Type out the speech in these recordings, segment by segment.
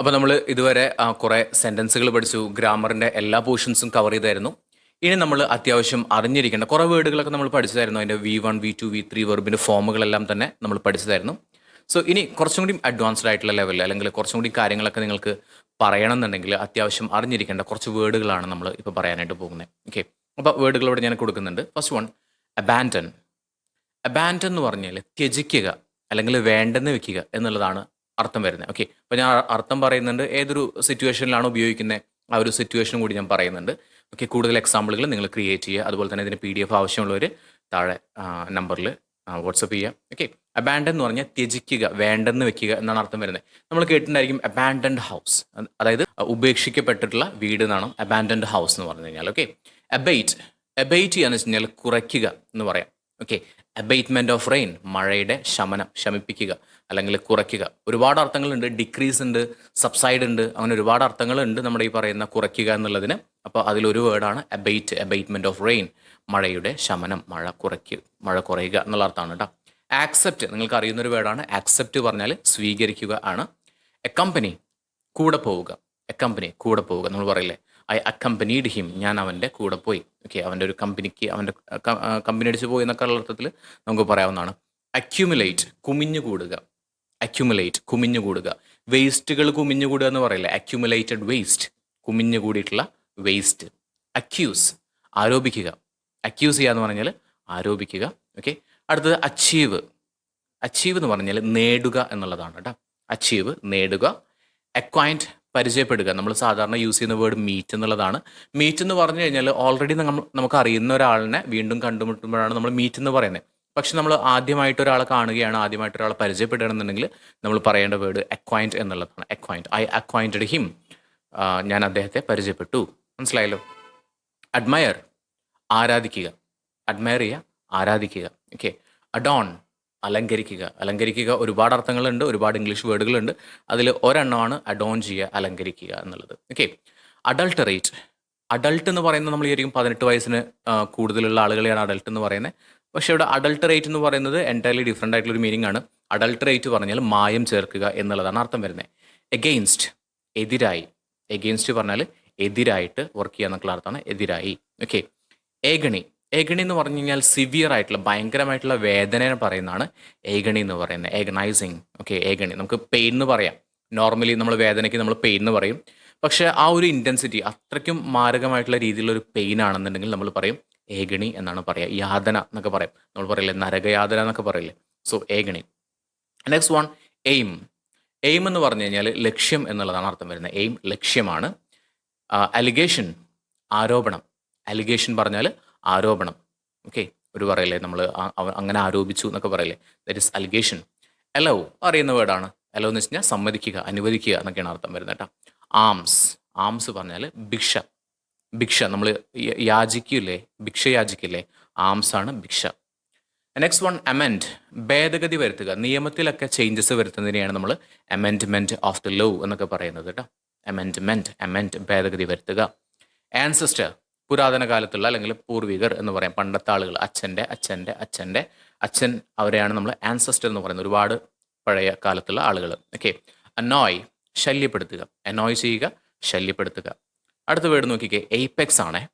അപ്പോൾ നമ്മൾ ഇതുവരെ കുറേ സെന്റൻസുകൾ പഠിച്ചു. ഗ്രാമറിന്റെ എല്ലാ പോർഷൻസും കവർ ചെയ്തായിരുന്നു. ഇനി നമ്മൾ അത്യാവശ്യം അറിഞ്ഞിരിക്കേണ്ട കുറേ വേർഡുകളൊക്കെ നമ്മൾ പഠിച്ചതായിരുന്നു. അതിന്റെ V one V two V three വെർബിന്റെ ഫോമുകളെല്ലാം തന്നെ നമ്മൾ പഠിച്ചതായിരുന്നു. സോ ഇനി കുറച്ചും കൂടി അഡ്വാൻസ്ഡ് ആയിട്ടുള്ള ലെവലിൽ അല്ലെങ്കിൽ കുറച്ചും കൂടി കാര്യങ്ങളൊക്കെ നിങ്ങൾക്ക് പറയണമെന്നുണ്ടെങ്കിൽ അത്യാവശ്യം അറിഞ്ഞിരിക്കേണ്ട കുറച്ച് വേർഡുകളാണ് നമ്മൾ ഇപ്പോൾ പറയാനായിട്ട് പോകുന്നത് ഓക്കെ അപ്പോൾ വേർഡുകളോട് ഞാൻ കൊടുക്കുന്നുണ്ട്. ഫസ്റ്റ് വൺ അബാൻഡൻ അബാൻഡൻ എന്ന് പറഞ്ഞാൽ ത്യജിക്കുക അല്ലെങ്കിൽ വേണ്ടെന്ന് വെക്കുക എന്നുള്ളതാണ് അർത്ഥം വരുന്നത്. ഓക്കെ അപ്പോൾ ഞാൻ അർത്ഥം പറയുന്നുണ്ട്. ഏതൊരു സിറ്റുവേഷനിലാണ് ഉപയോഗിക്കുന്നത്? ആ ഒരു സിറ്റുവേഷനും കൂടി ഞാൻ പറയുന്നുണ്ട്. ഓക്കെ കൂടുതൽ എക്സാമ്പിളുകൾ നിങ്ങൾ ക്രിയേറ്റ് ചെയ്യുക. അതുപോലെ തന്നെ ഇതിന് പി ഡി എഫ് ആവശ്യമുള്ളവർ താഴെ നമ്പറിൽ വാട്സപ്പ് ചെയ്യുക. ഓക്കെ അബാൻഡൻ എന്ന് പറഞ്ഞാൽ ത്യജിക്കുക വേണ്ടെന്ന് വെക്കുക എന്നാണ് അർത്ഥം വരുന്നത്. നമ്മൾ കേട്ടിട്ടുണ്ടായിരിക്കും അബാൻഡൻഡ് ഹൗസ് അതായത് ഉപേക്ഷിക്കപ്പെട്ടിട്ടുള്ള വീട് എന്നാണ് അബാൻഡൻഡ് ഹൗസ് എന്ന് പറഞ്ഞു കഴിഞ്ഞാൽ. ഓക്കെ അബൈറ്റ് അബൈറ്റ് ചെയ്യാന്ന് വെച്ച് കഴിഞ്ഞാൽ കുറയ്ക്കുക എന്ന് പറയാം. ഓക്കെ അബൈറ്റ്മെന്റ് ഓഫ് റെയിൻ മഴയുടെ ശമനം ശമിപ്പിക്കുക അല്ലെങ്കിൽ കുറയ്ക്കുക. ഒരുപാട് അർത്ഥങ്ങളുണ്ട്. ഡിക്രീസ് ഉണ്ട് സബ്സൈഡ് ഉണ്ട് അങ്ങനെ ഒരുപാട് അർത്ഥങ്ങളുണ്ട് നമ്മുടെ ഈ പറയുന്ന കുറയ്ക്കുക എന്നുള്ളതിന്. അപ്പോൾ അതിലൊരു വേർഡാണ് അബേറ്റ് അബേറ്റ്മെന്റ് ഓഫ് റെയിൻ മഴയുടെ ശമനം മഴ കുറയ്ക്കുക മഴ കുറയുക എന്നുള്ള അർത്ഥമാണ് കേട്ടോ. ആക്സെപ്റ്റ് നിങ്ങൾക്ക് അറിയുന്ന ഒരു വേർഡാണ് ആക്സെപ്റ്റ് പറഞ്ഞാൽ സ്വീകരിക്കുക ആണ്. എ കമ്പനി കൂടെ പോവുക. എ കമ്പനി കൂടെ പോവുക നമ്മൾ പറയില്ലേ? ഐ അക്കമ്പനീഡ് ഹിം ഞാൻ അവന്റെ കൂടെ പോയി. ഓക്കെ അവന്റെ ഒരു കമ്പനിക്ക് അവന്റെ കമ്പനി അടിച്ച് പോയി എന്നൊക്കെ ഉള്ള അർത്ഥത്തിൽ നമുക്ക് പറയാവുന്നതാണ്. അക്യുമുലേറ്റ് കുമിഞ്ഞു കൂടുക അക്യുമുലേറ്റ് കുമിഞ്ഞു കൂടുക വേസ്റ്റുകൾ കുമിഞ്ഞു കൂടുക എന്ന് പറയില്ല? അക്യുമുലേറ്റഡ് വേസ്റ്റ് കുമിഞ്ഞു കൂടിയിട്ടുള്ള വേസ്റ്റ് അക്യൂസ് ആരോപിക്കുക. അക്യൂസ് ചെയ്യുക എന്ന് പറഞ്ഞാൽ ആരോപിക്കുക. ഓക്കെ അടുത്തത് അച്ചീവ് അച്ചീവ് എന്ന് പറഞ്ഞാൽ നേടുക എന്നുള്ളതാണ് കേട്ടോ. അച്ചീവ് നേടുക. അക്വൈന്റ് പരിചയപ്പെടുക. നമ്മൾ സാധാരണ യൂസ് ചെയ്യുന്ന വേർഡ് മീറ്റ് എന്നുള്ളതാണ്. മീറ്റ് എന്ന് പറഞ്ഞു കഴിഞ്ഞാൽ ഓൾറെഡി നമ്മൾ നമുക്ക് അറിയുന്ന ഒരാളിനെ വീണ്ടും കണ്ടുമുട്ടുമ്പോഴാണ് നമ്മൾ മീറ്റ് എന്ന് പറയുന്നത്. പക്ഷെ നമ്മൾ ആദ്യമായിട്ട് ഒരാളെ കാണുകയാണ് ആദ്യമായിട്ട് ഒരാളെ പരിചയപ്പെടുകയാണെന്നുണ്ടെങ്കിൽ നമ്മൾ പറയേണ്ട വേർഡ് അക്വൈന്റ് എന്നുള്ളതാണ്. അക്വൈന്റ് ഐ അക്വൈന്റഡ് ഹിം ഞാൻ അദ്ദേഹത്തെ പരിചയപ്പെട്ടു. മനസ്സിലായല്ലോ? അഡ്മയർ ആരാധിക്കുക. അഡ്മയർ ചെയ്യുക. ആരാധിക്കുക. Okay adorn അലങ്കരിക്കുക. അലങ്കരിക്കുക ഒരുപാട് അർത്ഥങ്ങളുണ്ട് ഒരുപാട് ഇംഗ്ലീഷ് വേർഡുകളുണ്ട്. അതിൽ ഒരെണ്ണമാണ് അഡോൺ ചെയ്യുക അലങ്കരിക്കുക എന്നുള്ളത്. ഓക്കെ അഡൾട്ടറേറ്റ് അഡൾട്ട് എന്ന് പറയുന്നത് നമ്മൾ ശരിക്കും പതിനെട്ട് വയസ്സിന് കൂടുതലുള്ള ആളുകളെയാണ് അഡൾട്ട് എന്ന് പറയുന്നത്. പക്ഷേ ഇവിടെ അഡൾട്ടറേറ്റ് എന്ന് പറയുന്നത് എന്റയർലി ഡിഫറെന്റ് ആയിട്ടുള്ള ഒരു മീനിങ് ആണ്. അഡൾട്ടറേറ്റ് പറഞ്ഞാൽ മായം ചേർക്കുക എന്നുള്ളതാണ് അർത്ഥം വരുന്നത്. എഗെയിൻസ്റ്റ് എതിരായി. എഗെയിൻസ്റ്റ് പറഞ്ഞാൽ എതിരായിട്ട് വർക്ക് ചെയ്യുക എന്നൊക്കെയുള്ള അർത്ഥമാണ് എതിരായി. ഓക്കെ ഏഗണി ഏഗണി എന്ന് പറഞ്ഞു കഴിഞ്ഞാൽ സിവിയർ ആയിട്ടുള്ള ഭയങ്കരമായിട്ടുള്ള വേദന പറയുന്നതാണ് ഏഗണി എന്ന് പറയുന്നത്. ഏഗണൈസിങ് ഓക്കെ ഏഗണി നമുക്ക് പെയിൻ എന്ന് പറയാം. നോർമലി നമ്മൾ വേദനയ്ക്ക് നമ്മൾ പെയിൻ എന്ന് പറയും. പക്ഷെ ആ ഒരു ഇന്റൻസിറ്റി അത്രയ്ക്കും മാരകമായിട്ടുള്ള രീതിയിലുള്ള ഒരു പെയിൻ ആണെന്നുണ്ടെങ്കിൽ നമ്മൾ പറയും ഏഗണി എന്നാണ് പറയുക യാതന എന്നൊക്കെ പറയും. നമ്മൾ പറയില്ലേ? നരകയാതന എന്നൊക്കെ പറയില്ലേ? So agony next one aim aim എന്ന് പറഞ്ഞു കഴിഞ്ഞാൽ ലക്ഷ്യം എന്നുള്ളതാണ് അർത്ഥം വരുന്നത്. എയിം ലക്ഷ്യമാണ്. അലിഗേഷൻ ആരോപണം. അലിഗേഷൻ പറഞ്ഞാൽ ആരോപണം. ഓക്കെ ഒരു പറയില്ലേ നമ്മൾ അങ്ങനെ ആരോപിച്ചു എന്നൊക്കെ പറയില്ലേ. ദറ്റ് ഇസ് അലിഗേഷൻ എലോ അറിയുന്ന വേർഡാണ്. എലോ എന്ന് വെച്ച് കഴിഞ്ഞാൽ സമ്മതിക്കുക അനുവദിക്കുക എന്നൊക്കെയാണ് അർത്ഥം വരുന്നത് കേട്ടോ. ആംസ് ആംസ് പറഞ്ഞാൽ ഭിക്ഷ. ഭിക്ഷ. നമ്മൾ യാചിക്കില്ലേ? ഭിക്ഷ യാചിക്കില്ലേ? ആംസ് ആണ് ഭിക്ഷ. നെക്സ്റ്റ് വൺ അമെൻഡ് ഭേദഗതി വരുത്തുക. നിയമത്തിലൊക്കെ ചേഞ്ചസ് വരുത്തുന്നതിനെയാണ് നമ്മൾ അമെൻഡ്മെന്റ് ഓഫ് ദ ലോ എന്നൊക്കെ പറയുന്നത് കേട്ടോ. അമെൻഡ്മെന്റ് അമെൻഡ് ഭേദഗതി വരുത്തുക. ആൻസിസ്റ്റർ പുരാതന കാലത്തുള്ള അല്ലെങ്കിൽ പൂർവികർ എന്ന് പറയാം. പണ്ടത്തെ ആളുകൾ അച്ഛന്റെ അച്ഛന്റെ അച്ഛന്റെ അച്ഛൻ അവരെയാണ് നമ്മൾ ആൻസസ്റ്റർ എന്ന് പറയുന്നത്. ഒരുപാട് പഴയ കാലത്തുള്ള ആളുകൾ. Okay annoy ശല്യപ്പെടുത്തുക. അനോയ് ചെയ്യുക ശല്യപ്പെടുത്തുക. അടുത്ത വേർഡ് നോക്കിക്കേ. എയ്പെക്സ് ആണേ.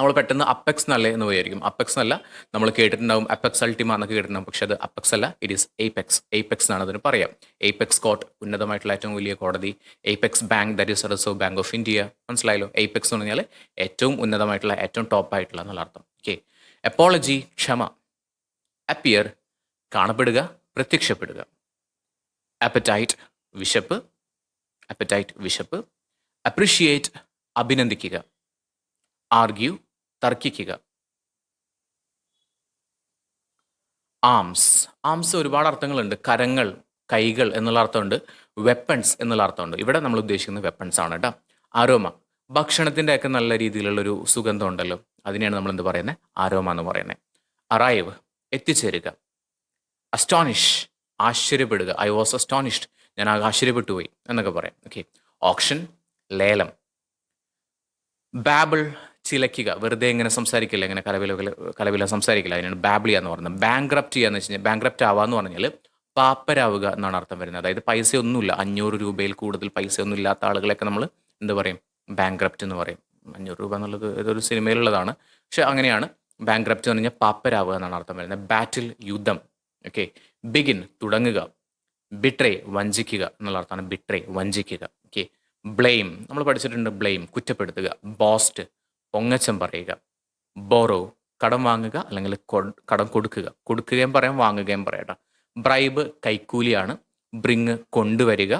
നമ്മൾ പെട്ടെന്ന് അപ്പെക്സ് നല്ല എന്ന് വിചാരിക്കും. അപ്പെക്സ് എന്നല്ല നമ്മൾ കേട്ടിട്ടുണ്ടാവും അപ്പെക്സ് അൾട്ടിമ എന്നൊക്കെ കേട്ടിട്ടുണ്ടാവും. പക്ഷെ അത് അപ്പെക്സ് അല്ല ഇറ്റ് ഈസ് എയ്പെക്സ് എയ്പെക്സ് ആണ് അതിന് പറയാം. എയ്പെക്സ് കോർട്ട് ഉന്നതമായിട്ടുള്ള ഏറ്റവും വലിയ കോടതി. Apex bank that is Reserve Bank of India മനസ്സിലായല്ലോ? എയ്പെക്സ് എന്ന് പറഞ്ഞാൽ ഏറ്റവും ഉന്നതമായിട്ടുള്ള ഏറ്റവും ടോപ്പ് ആയിട്ടുള്ള എന്നുള്ള അർത്ഥം. ഓക്കെ എപ്പോളജി ക്ഷമ. അപ്പിയർ കാണപ്പെടുക പ്രത്യക്ഷപ്പെടുക. അപ്പറ്റൈറ്റ് വിശപ്പ്. അപ്പറ്റൈറ്റ് വിശപ്പ്. അപ്രിഷിയേറ്റ് അഭിനന്ദിക്കുക. ആർഗ്യൂ തർക്കിക്കുക. ആംസ് ആംസ് ഒരുപാട് അർത്ഥങ്ങളുണ്ട്. കരങ്ങൾ കൈകൾ എന്നുള്ള അർത്ഥമുണ്ട്. വെപ്പൺസ് എന്നുള്ള അർത്ഥമുണ്ട്. ഇവിടെ നമ്മൾ ഉദ്ദേശിക്കുന്നത് വെപ്പൺസ് ആണ് കേട്ടോ. ആരോമ ഭക്ഷണത്തിന്റെ ഒക്കെ നല്ല രീതിയിലുള്ള ഒരു സുഗന്ധം ഉണ്ടല്ലോ അതിനെയാണ് നമ്മൾ എന്ത് പറയുന്നത് ആരോമ എന്ന് പറയുന്നത് അറൈവ് എത്തിച്ചേരുക. അസ്റ്റോണിഷ് ആശ്ചര്യപ്പെടുക. ഐ വാസ് അസ്റ്റോണിഷ്ഡ് ഞാൻ ആകെ ആശ്ചര്യപ്പെട്ടു പോയി എന്നൊക്കെ പറയാം. ഓക്കെ ഓപ്ഷൻ ലേലം. ബാബിൾ ചിലയ്ക്കുക. വെറുതെ ഇങ്ങനെ സംസാരിക്കില്ല ഇങ്ങനെ കലവില കലവില സംസാരിക്കില്ല. അതിനാണ് ബാബ്ലിയ എന്ന് പറയുന്നത്. ബാങ്ക്രപ്റ്റ് ചെയ്യാന്ന് വെച്ച് കഴിഞ്ഞാൽ ബാങ്ക്രപ്റ്റ് ആവാന്ന് പറഞ്ഞാൽ പാപ്പരാവുക എന്നാണ് അർത്ഥം വരുന്നത്. അതായത് പൈസ ഒന്നുമില്ല അഞ്ഞൂറ് രൂപയിൽ കൂടുതൽ പൈസ ഒന്നും ഇല്ലാത്ത ആളുകളെയൊക്കെ നമ്മൾ എന്ത് പറയും? ബാങ്ക്രപ്റ്റ് എന്ന് പറയും. അഞ്ഞൂറ് രൂപ എന്നുള്ളത് ഏതൊരു സിനിമയിലുള്ളതാണ്. പക്ഷെ അങ്ങനെയാണ്. ബാങ്ക്രപ്റ്റ് എന്ന് പറഞ്ഞാൽ പാപ്പരാവുക എന്നാണ് അർത്ഥം വരുന്നത്. ബാറ്റിൽ യുദ്ധം. ഓക്കെ ബിഗിൻ തുടങ്ങുക. ബിട്രേ വഞ്ചിക്കുക എന്നുള്ള അർത്ഥമാണ്. ബിട്രേ വഞ്ചിക്കുക. ഓക്കെ ബ്ലെയിം നമ്മൾ പഠിച്ചിട്ടുണ്ട് ബ്ലെയിം കുറ്റപ്പെടുത്തുക. ബോസ്റ്റ് പൊങ്ങച്ചം പറയുക. ബോറോ കടം വാങ്ങുക അല്ലെങ്കിൽ കടം കൊടുക്കുക. കൊടുക്കുകയും പറയാം വാങ്ങുകയും പറയട്ടെ ബ്രൈബ് കൈക്കൂലിയാണ്. ബ്രിങ് കൊണ്ടുവരിക.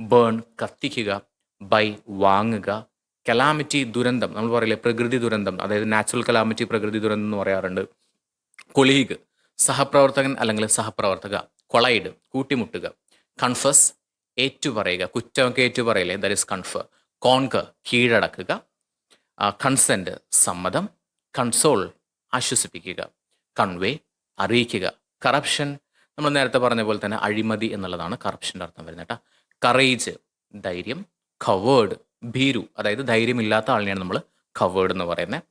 ബേൺ കത്തിക്കുക. ബൈ വാങ്ങുക. കലാമിറ്റി ദുരന്തം. നമ്മൾ പറയില്ലേ പ്രകൃതി ദുരന്തം. അതായത് നാച്ചുറൽ കലാമിറ്റി പ്രകൃതി ദുരന്തം എന്ന് പറയാറുണ്ട്. കൊളീഗ് സഹപ്രവർത്തകൻ അല്ലെങ്കിൽ സഹപ്രവർത്തക. കൊളൈഡ് കൂട്ടിമുട്ടുക. കൺഫസ് ഏറ്റുപറയുക കുറ്റമൊക്കെ ഏറ്റുപറയില്ലേ ദറ്റ് ഇസ് കൺഫർ കോൺക കീഴടക്കുക. കൺസെന്റ് സമ്മതം കൺസോൾ ആശ്വസിപ്പിക്കുക കൺവേ അറിയിക്കുക. കറപ്ഷൻ നമ്മൾ നേരത്തെ പറഞ്ഞ പോലെ തന്നെ അഴിമതി എന്നുള്ളതാണ് കറപ്ഷന്റെ അർത്ഥം വരുന്നത് കേട്ടോ. കറേജ് ധൈര്യം. കവേർഡ് ഭീരു അതായത് ധൈര്യമില്ലാത്ത ആളിനെയാണ് നമ്മൾ കവേർഡ് എന്ന് പറയുന്നത്.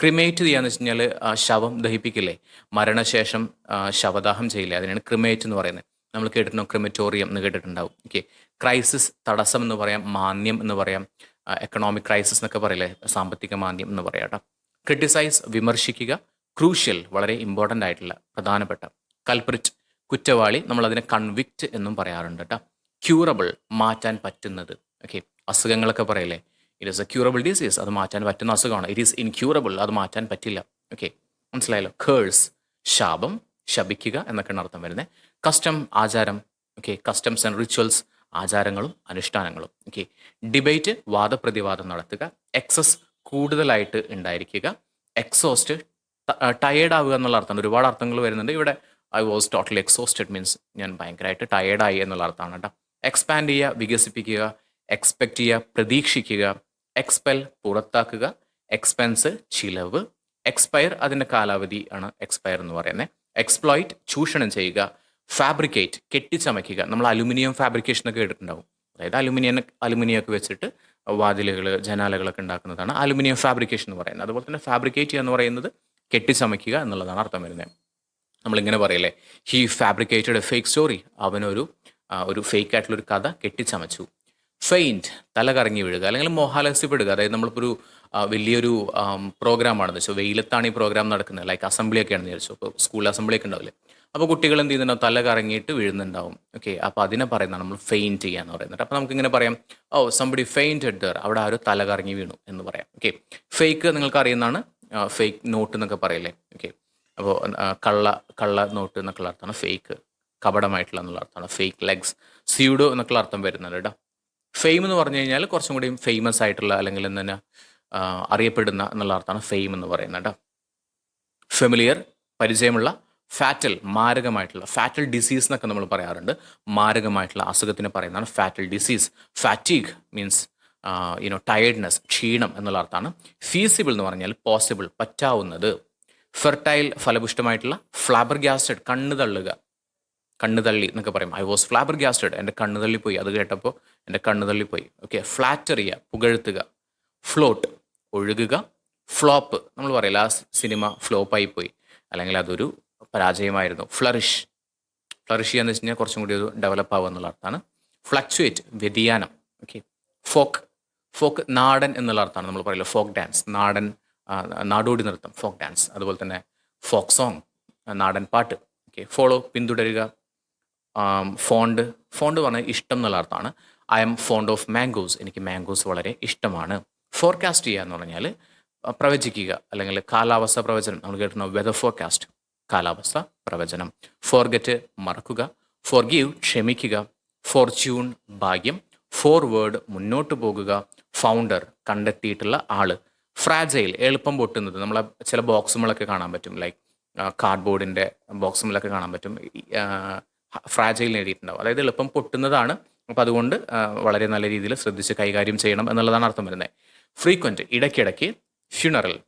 ക്രിമേറ്റ് ചെയ്യാന്ന് വെച്ച് കഴിഞ്ഞാൽ ശവം ദഹിപ്പിക്കില്ലേ? മരണശേഷം ശവദാഹം ചെയ്യില്ലേ? അതിനാണ് ക്രിമേറ്റ് എന്ന് പറയുന്നത്. നമ്മൾ കേട്ടിട്ടുണ്ടോ? ക്രിമറ്റോറിയം എന്ന് കേട്ടിട്ടുണ്ടാവും. ഓക്കെ ക്രൈസിസ് തടസ്സം എന്ന് പറയാം. മാന്യം എന്ന് പറയാം. എക്കണോമിക് ക്രൈസിസ് എന്നൊക്കെ പറയില്ലേ സാമ്പത്തിക മാന്ദ്യം എന്ന് പറയാം കേട്ടോ. ക്രിട്ടിസൈസ് വിമർശിക്കുക ക്രൂഷ്യൽ വളരെ ഇമ്പോർട്ടന്റ് ആയിട്ടുള്ള പ്രധാനപ്പെട്ട കൽപ്രിറ്റ് കുറ്റവാളി നമ്മളതിനെ കൺവിക്റ്റ് എന്നും പറയാറുണ്ട് കേട്ടോ. ക്യൂറബിൾ മാറ്റാൻ പറ്റുന്നത്. ഓക്കെ അസുഖങ്ങളൊക്കെ പറയില്ലേ it is a curable disease അത് മാറ്റാൻ പറ്റുന്ന അസുഖമാണ്. ഇറ്റ് ഈസ് ഇൻക്യൂറബിൾ അത് മാറ്റാൻ പറ്റില്ല. ഓക്കെ മനസ്സിലായല്ലോ? കേഴ്സ് ശാപം ശപിക്കുക എന്നൊക്കെയാണ് അർത്ഥം വരുന്നത്. കസ്റ്റം ആചാരം. ഓക്കെ കസ്റ്റംസ് ആൻഡ് റിച്വൽസ് ആചാരങ്ങളും അനുഷ്ഠാനങ്ങളും. ഓക്കെ ഡിബേറ്റ് വാദപ്രതിവാദം നടത്തുക. എക്സസ് കൂടുതലായിട്ട് ഉണ്ടായിരിക്കുക. എക്സോസ്റ്റ് ടയേർഡ് ആവുക എന്നുള്ള അർത്ഥം. ഒരുപാട് അർത്ഥങ്ങൾ വരുന്നുണ്ട്. ഇവിടെ I was totally exhausted means ഞാൻ ഭയങ്കരമായിട്ട് ടയേർഡായി എന്നുള്ള അർത്ഥമാണ് കേട്ടോ. എക്സ്പാൻഡ് ചെയ്യുക വികസിപ്പിക്കുക എക്സ്പെക്ട് ചെയ്യുക പ്രതീക്ഷിക്കുക എക്സ്പെൽ പുറത്താക്കുക എക്സ്പെൻസ് ചിലവ് എക്സ്പയർ അതിന്റെ കാലാവധി ആണ് എക്സ്പയർ എന്ന് പറയുന്നത്. എക്സ്പ്ലോയിറ്റ് ചൂഷണം ചെയ്യുക ഫാബ്രിക്കേറ്റ് കെട്ടിച്ചമയ്ക്കുക. നമ്മൾ അലുമിനിയം ഫാബ്രിക്കേഷൻ ഒക്കെ കേട്ടിട്ടുണ്ടാവും അതായത് അലുമിനിയം അലുമിനിയം ഒക്കെ വെച്ചിട്ട് വാതിലുകൾ ജനാലകളൊക്കെ ഉണ്ടാക്കുന്നതാണ് അലുമിനിയം ഫാബ്രിക്കേഷൻ എന്ന് പറയുന്നത്. അതുപോലെ തന്നെ ഫാബ്രിക്കേറ്റ് എന്ന് പറയുന്നത് കെട്ടിച്ചമയ്ക്കുക എന്നുള്ളതാണ് അർത്ഥം വരുന്നത്. നമ്മളിങ്ങനെ പറയല്ലേ he fabricated a fake story. അവനൊരു ഒരു ഫേക്ക് ആയിട്ടുള്ള ഒരു കഥ കെട്ടിച്ചമച്ചു. ഫെയിന്റ് തല കറങ്ങി വീഴുക അല്ലെങ്കിൽ മോഹാലസ്യപ്പെടുക അതായത് നമ്മളിപ്പോൾ ഒരു വലിയൊരു പ്രോഗ്രാമാണെന്ന് വെച്ചോ വെയിലത്താണ് ഈ പ്രോഗ്രാം നടക്കുന്നത്. ലൈക്ക് അസംബ്ലി ഒക്കെയാണെന്ന് വിചാരിച്ചു. അപ്പോൾ സ്കൂൾ അസംബ്ലി ഒക്കെ ഉണ്ടാവില്ലേ? അപ്പോൾ കുട്ടികൾ എന്ത് ചെയ്യുന്നുണ്ടാവും തല കറങ്ങിയിട്ട് വീഴുന്നുണ്ടാവും. ഓക്കെ അപ്പോൾ അതിനെ പറയുന്നതാണ് നമ്മൾ ഫെയിന്റ് ചെയ്യുക എന്ന് പറയുന്നത്. അപ്പോൾ നമുക്ക് ഇങ്ങനെ പറയാം ഓ സംബടി ഫെയിന്റ് ദർ അവിടെ ആരോ തല കറങ്ങി വീണു എന്ന് പറയാം. ഓക്കെ ഫേക്ക് നിങ്ങൾക്ക് അറിയുന്നതാണ് ഫേക്ക് നോട്ട് എന്നൊക്കെ പറയില്ലേ? ഓക്കെ അപ്പോൾ കള്ള കള്ള നോട്ട് എന്നൊക്കെയുള്ള അർത്ഥമാണ് ഫേക്ക് കപടമായിട്ടുള്ള എന്നുള്ള അർത്ഥമാണ് ഫേക്ക് ലെഗ്സ് സ്യൂഡോ എന്നൊക്കെയുള്ള അർത്ഥം വരുന്നുണ്ട് കേട്ടോ ഫെയിം എന്ന് പറഞ്ഞു കഴിഞ്ഞാൽ കുറച്ചും കൂടി ഫേമസ് ആയിട്ടുള്ള അല്ലെങ്കിൽ തന്നെ അറിയപ്പെടുന്ന എന്നുള്ള അർത്ഥമാണ് ഫെയിം എന്ന് പറയുന്നത് കേട്ടോ ഫെമിലിയർ പരിചയമുള്ള ഫാറ്റൽ മാരകമായിട്ടുള്ള ഫാറ്റൽ ഡിസീസ് എന്നൊക്കെ നമ്മൾ പറയാറുണ്ട്. മാരകമായിട്ടുള്ള അസുഖത്തിന് പറയുന്നതാണ് fatal disease fatigue means you know tiredness ക്ഷീണം എന്നുള്ള അർത്ഥമാണ്. ഫീസിബിൾ എന്ന് പറഞ്ഞാൽ പോസിബിൾ പറ്റാവുന്നത്. ഫെർട്ടൈൽ ഫലപുഷ്ടമായിട്ടുള്ള ഫ്ലാബർ ഗ്യാസ്റ്റഡ് കണ്ണ് തള്ളുക. കണ്ണ് തള്ളി എന്നൊക്കെ പറയും. ഐ വാസ് ഫ്ലാബർ ഗ്യാസ്റ്റഡ് എന്റെ കണ്ണ് തള്ളിപ്പോയി. അത് കേട്ടപ്പോൾ എന്റെ കണ്ണ് തള്ളിപ്പോയി. ഓക്കെ ഫ്ലാറ്ററിയ പുകഴ്ത്തുക. ഫ്ലോട്ട് ഒഴുകുക. ഫ്ലോപ്പ് നമ്മൾ പറയില്ല ആ സിനിമ ഫ്ലോപ്പായി പോയി അല്ലെങ്കിൽ അതൊരു പരാജയമായിരുന്നു. ഫ്ലറിഷ് ഫ്ലറിഷ് എന്ന് വെച്ച് കഴിഞ്ഞാൽ കുറച്ചും കൂടി ഒരു ഡെവലപ്പ് ആവുക എന്നുള്ള അർത്ഥമാണ്. ഫ്ലക്ച്വേറ്റ് വ്യതിയാനം. ഓക്കെ ഫോക്ക് ഫോക്ക് നാടൻ എന്നുള്ള അർത്ഥമാണ് നമ്മൾ പറയുന്നത്. ഫോക്ക് ഡാൻസ് നാടൻ നാടോടി നൃത്തം. ഫോക്ക് ഡാൻസ് അതുപോലെ തന്നെ ഫോക്ക് സോങ് നാടൻ പാട്ട്. ഓക്കെ ഫോളോ പിന്തുടരുക. ഫോണ്ട് ഫോണ്ട് പറഞ്ഞാൽ ഇഷ്ടം എന്നുള്ള അർത്ഥമാണ്. I am fond of mangoes എനിക്ക് മാംഗോസ് വളരെ ഇഷ്ടമാണ്. ഫോർകാസ്റ്റ് ചെയ്യുക എന്ന് പറഞ്ഞാൽ പ്രവചിക്കുക. അല്ലെങ്കിൽ കാലാവസ്ഥ പ്രവചനം. നമ്മൾ കേട്ടിട്ടുണ്ടോ വെതർ ഫോർകാസ്റ്റ് കാലാവസ്ഥ പ്രവചനം. ഫോർഗെറ്റ് മറക്കുക. ഫോർഗീവ് ക്ഷമിക്കുക. ഫോർച്യൂൺ ഭാഗ്യം. ഫോർവേഡ് മുന്നോട്ട് പോകുക. ഫൗണ്ടർ കണ്ടെത്തിയിട്ടുള്ള ആൾ. ഫ്രാജൈൽ എളുപ്പം പൊട്ടുന്നത്. നമ്മളെ ചില ബോക്സുകളൊക്കെ കാണാൻ പറ്റും. ലൈക്ക് കാർഡ്ബോർഡിന്റെ ബോക്സുകളൊക്കെ കാണാൻ പറ്റും. ഫ്രാജൈൽ എഴുതിയിട്ടുണ്ടാവും. അതായത് എളുപ്പം പൊട്ടുന്നതാണ്. അപ്പോൾ അതുകൊണ്ട് വളരെ നല്ല രീതിയിൽ ശ്രദ്ധിച്ച് കൈകാര്യം ചെയ്യണം എന്നുള്ളതാണ് അർത്ഥം വരുന്നത്. ഫ്രീക്വന്റ് ഇടയ്ക്കിടയ്ക്ക് ഫ്യൂണറൽ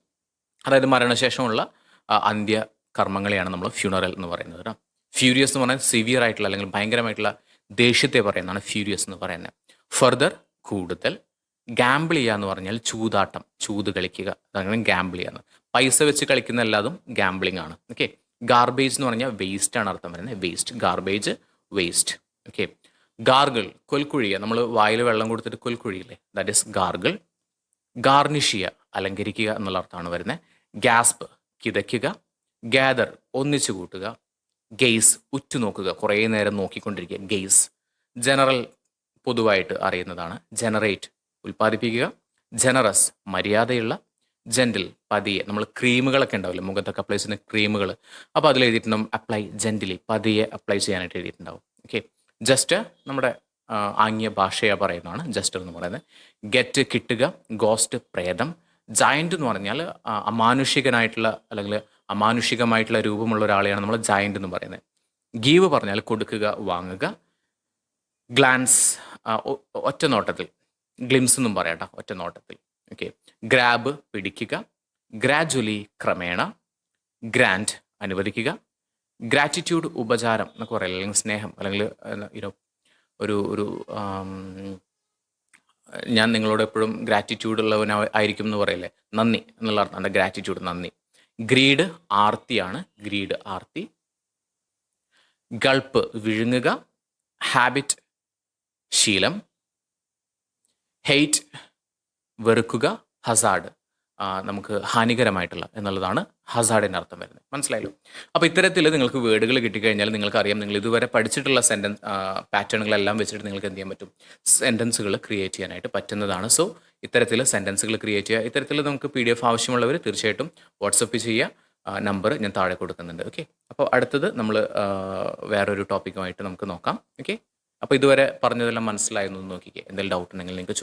അതായത് മരണശേഷമുള്ള അന്ത്യ കർമ്മങ്ങളെയാണ് നമ്മൾ ഫ്യൂണറൽ എന്ന് പറയുന്നത് കേട്ടോ ഫ്യൂരിയസ് എന്ന് പറഞ്ഞാൽ സിവിയർ ആയിട്ടുള്ള അല്ലെങ്കിൽ ഭയങ്കരമായിട്ടുള്ള ദേഷ്യത്തെ പറയുന്നതാണ് ഫ്യൂരിയസ് എന്ന് പറയുന്നത്. ഫർദർ കൂടുതൽ ഗാമ്പിൾ ചെയ്യുക എന്ന് പറഞ്ഞാൽ ചൂതാട്ടം ചൂത് കളിക്കുക. അതാണ് ഗാമ്പിൾ ചെയ്യുന്നത് പൈസ വെച്ച് കളിക്കുന്ന എല്ലാതും ഗാംബ്ലിംഗ് ആണ്. ഓക്കെ ഗാർബേജ് എന്ന് പറഞ്ഞാൽ വേസ്റ്റ് ആണ് അർത്ഥം വരുന്നത്. Waste garbage waste okay gargle കൊൽക്കുഴിയ. നമ്മൾ വായിൽ വെള്ളം കൊടുത്തിട്ട് കൊൽക്കുഴിയില്ലേ? ദാറ്റ് ഇസ് ഗാർഗിൾ ഗാർണിഷ് ചെയ്യുക അലങ്കരിക്കുക എന്നുള്ള അർത്ഥമാണ് വരുന്നത്. ഗ്യാസ്പ് കിതയ്ക്കുക. ഗ്യാദർ ഒന്നിച്ചു കൂട്ടുക. ഗെയ്സ് ഉറ്റുനോക്കുക. കുറേ നേരം നോക്കിക്കൊണ്ടിരിക്കുക. ഗെയ്സ് ജനറൽ പൊതുവായിട്ട് അറിയുന്നതാണ്. ജനറേറ്റ് ഉൽപ്പാദിപ്പിക്കുക. ജനറസ് മര്യാദയുള്ള. ജെന്റിൽ പതിയെ. നമ്മൾ ക്രീമുകളൊക്കെ ഉണ്ടാവില്ലേ? മുഖത്തൊക്കെ അപ്ലൈ ചെയ്യുന്ന ക്രീമുകൾ. അപ്പോൾ അതിൽ എഴുതിയിട്ടുണ്ടാവും അപ്ലൈ ജെന്റിലി പതിയെ അപ്ലൈ ചെയ്യാനായിട്ട് എഴുതിയിട്ടുണ്ടാവും. ഓക്കെ ജസ്റ്റ് നമ്മുടെ ആംഗ്യ ഭാഷയാണ് പറയുന്നതാണ്. ജസ്റ്റ് എന്ന് പറയുന്നത്. ഗെറ്റ് കിട്ടുക. ഗോസ്റ്റ് പ്രേതം. ജയന്റ് എന്ന് പറഞ്ഞാൽ അമാനുഷികനായിട്ടുള്ള അല്ലെങ്കിൽ അമാനുഷികമായിട്ടുള്ള രൂപമുള്ള ഒരാളെയാണ് നമ്മൾ ജയന്റ് എന്ന് പറയുന്നത്. ഗീവ് പറഞ്ഞാൽ കൊടുക്കുക വാങ്ങുക. ഗ്ലാൻസ് ഒറ്റ നോട്ടത്തിൽ. ഗ്ലിംസ് എന്നും പറയാട്ടോ ഒറ്റ നോട്ടത്തിൽ. ഓക്കെ ഗ്രാബ് പിടിക്കുക. ഗ്രാജുവലി ക്രമേണ. ഗ്രാൻഡ് അനുവദിക്കുക. ഗ്രാറ്റിറ്റ്യൂഡ് ഉപചാരം എന്നൊക്കെ പറയാം അല്ലെങ്കിൽ സ്നേഹം അല്ലെങ്കിൽ യുനോ ഒരു ഒരു ഞാൻ നിങ്ങളോട് എപ്പോഴും ഗ്രാറ്റിറ്റ്യൂഡ് ഉള്ളവനായിരിക്കും എന്ന് പറയില്ലേ? നന്ദി എന്നുള്ള അർത്ഥം ഗ്രാറ്റിറ്റ്യൂഡ് നന്ദി. ഗ്രീഡ് ആർത്തിയാണ് ഗ്രീഡ് ആർത്തി. ഗൾപ്പ് വിഴുങ്ങുക. ഹാബിറ്റ് ശീലം. ഹെയ്റ്റ് വെറുക്കുക. ഹസാഡ്. നമുക്ക് ഹാനികരമായിട്ടുള്ള എന്നുള്ളതാണ് ഹസാഡിന്റെ അർത്ഥം വരുന്നത്. മനസ്സിലായല്ലോ? അപ്പോൾ ഇത്തരത്തിൽ നിങ്ങൾക്ക് വേർഡുകൾ കിട്ടിക്കഴിഞ്ഞാൽ നിങ്ങൾക്കറിയാം നിങ്ങൾ ഇതുവരെ പഠിച്ചിട്ടുള്ള സെന്റൻസ് പാറ്റേണുകളെല്ലാം വെച്ചിട്ട് നിങ്ങൾക്ക് എന്ത് ചെയ്യാൻ പറ്റും? സെന്റൻസുകൾ ക്രിയേറ്റ് ചെയ്യാനായിട്ട് പറ്റുന്നതാണ്. സോ ഇത്തരത്തിൽ സെന്റൻസുകൾ ക്രിയേറ്റ് ചെയ്യുക. ഇത്തരത്തിൽ നമുക്ക് പി ഡി എഫ് ആവശ്യമുള്ളവർ തീർച്ചയായിട്ടും വാട്സപ്പ് ചെയ്യുക. നമ്പർ ഞാൻ താഴെ കൊടുക്കുന്നുണ്ട്. ഓക്കെ അപ്പോൾ അടുത്തത് നമ്മൾ വേറൊരു ടോപ്പിക്കുമായിട്ട് നമുക്ക് നോക്കാം. ഓക്കെ അപ്പോൾ ഇതുവരെ പറഞ്ഞതെല്ലാം മനസ്സിലായെന്ന് നോക്കിക്കേ. എന്തെങ്കിലും ഡൗട്ട് ഉണ്ടെങ്കിൽ നിങ്ങൾക്ക് ചോദിക്കാം